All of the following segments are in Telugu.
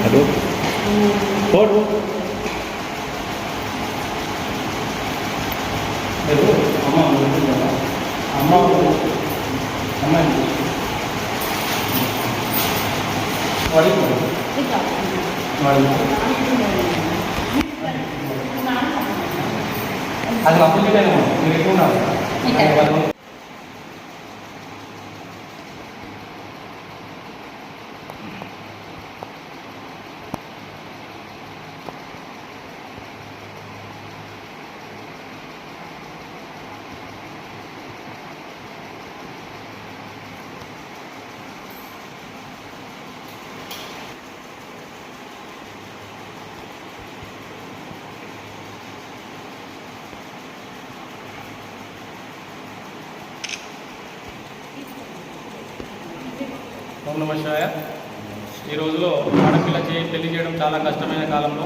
হ্যালো পড়ো হ্যালো আমার আমার আমার পরে আজ বাপুকে কেন রেখো না ఓం నమ శివాయ. ఈ రోజులో ఆడపిల్ల చేయి పెళ్ళి చేయడం చాలా కష్టమైన కాలంలో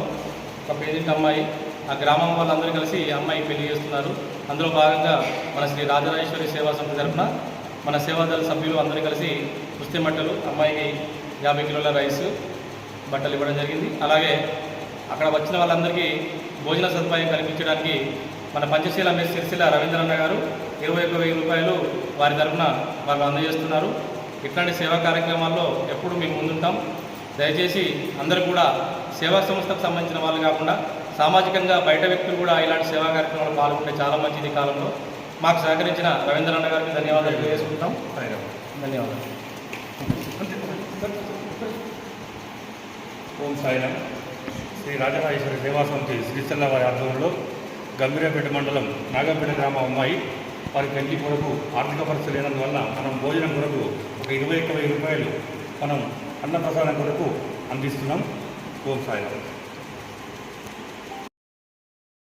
ఒక పేదింటి అమ్మాయి ఆ గ్రామం వాళ్ళందరూ కలిసి అమ్మాయి పెళ్ళి చేస్తున్నారు. అందులో భాగంగా మన శ్రీ రాజరాజేశ్వరి సేవా సమితి తరఫున మన సేవాదళ సభ్యులు అందరూ కలిసి కుస్తీ బట్టలు అమ్మాయికి యాభై కిలోల రైస్ బట్టలు ఇవ్వడం జరిగింది. అలాగే అక్కడ వచ్చిన వాళ్ళందరికీ భోజన సదుపాయం కల్పించడానికి మన పంచశీల మెస్ సిరిసిల్ల రవీంద్రన్న గారు ఇరవై ఒక్క వెయ్యి రూపాయలు వారి తరఫున వారు అందజేస్తున్నారు. ఇట్లాంటి సేవా కార్యక్రమాల్లో ఎప్పుడు మేము ముందుంటాం. దయచేసి అందరూ కూడా సేవా సంస్థకు సంబంధించిన వాళ్ళు కాకుండా సామాజికంగా బయట వ్యక్తులు కూడా ఇలాంటి సేవా కార్యక్రమాలు పాల్గొంటే చాలా మంచిది కాలంలో. మాకు సహకరించిన రవీంద్రన్న గారికి ధన్యవాదాలు తెలియజేసుకుంటాం. ధన్యవాదాలు. ఓం సాయిరామ్ శ్రీ రాజరాజేశ్వరి సేవా సమితి శ్రీశల్ల వారి ఆధ్వర్యంలో గంభీరపేట మండలం నాగంపేట గ్రామ అమ్మాయి వారి పెళ్ళి కొరకు ఆర్థిక పరిస్థితి లేనందువల్ల మనం భోజనం కొరకు ఒక ఇరవై ఒక్క వెయ్యి రూపాయలు మనం అన్నప్రసాదం కొరకు అందిస్తున్నాం. ఓం సాయిరామ్.